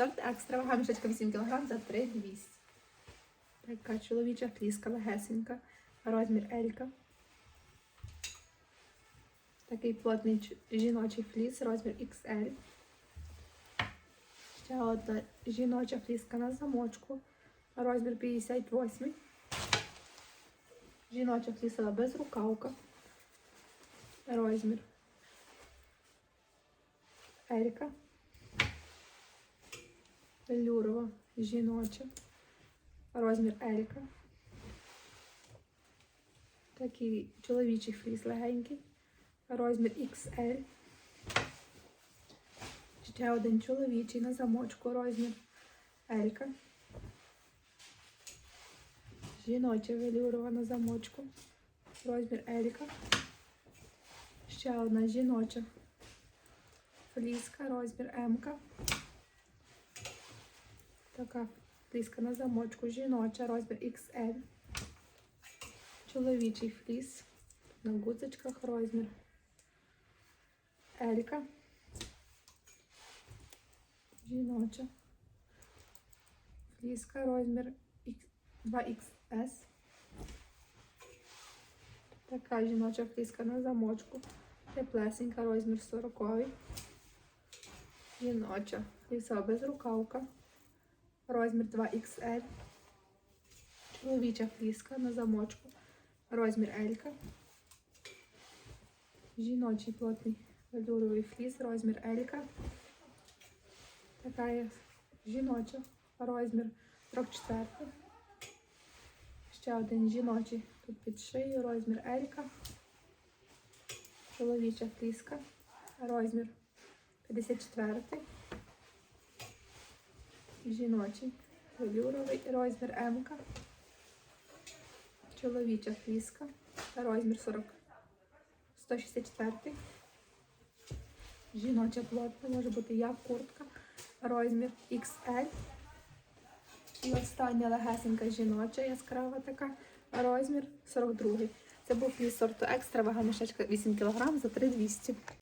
Сорт екстра вага мішечка 8 кг за 3200. Така чоловіча фліска легесенька. Розмір Елька. Такий плотний жіночий фліс, розмір XL. Ще одна жіноча фліска на замочку. Розмір 58. Жіноча флісова безрукавка. Розмір Елька. Велюрова жіноча. Розмір Елька. Такий чоловічий фліс легенький. Розмір XL. Ще один чоловічий на замочку. Розмір Елька. Жіноча велюрова на замочку. Розмір Елька. Ще одна жіноча фліска, розмір М. Така фліска на замочку. Жіноча, розмір XL. Чоловічий фліс. На гудзичках розмір Елька. Жіноча. Фліска, розмір 2XS. Така жіноча фліска на замочку. Теплесенька, розмір 40. Жіноча флісова безрукавка. Розмір 2XL. Чоловіча фліска на замочку. Розмір Елька. Жіночий плотний велюровий фліс, розмір Елька. Така є жіноча, розмір 44. Ще один жіночий тут під шиєю, розмір Елька. Чоловіча фліска, розмір 54. Жіночий велюровий, розмір М. Чоловіча фліска, розмір 40. 164. Жіноча плотна, може бути як куртка, розмір XL. І остання легесенька жіноча, яскрава така, розмір 42. Це був фліс сорту екстра, вага мішечка 8 кг за 3200.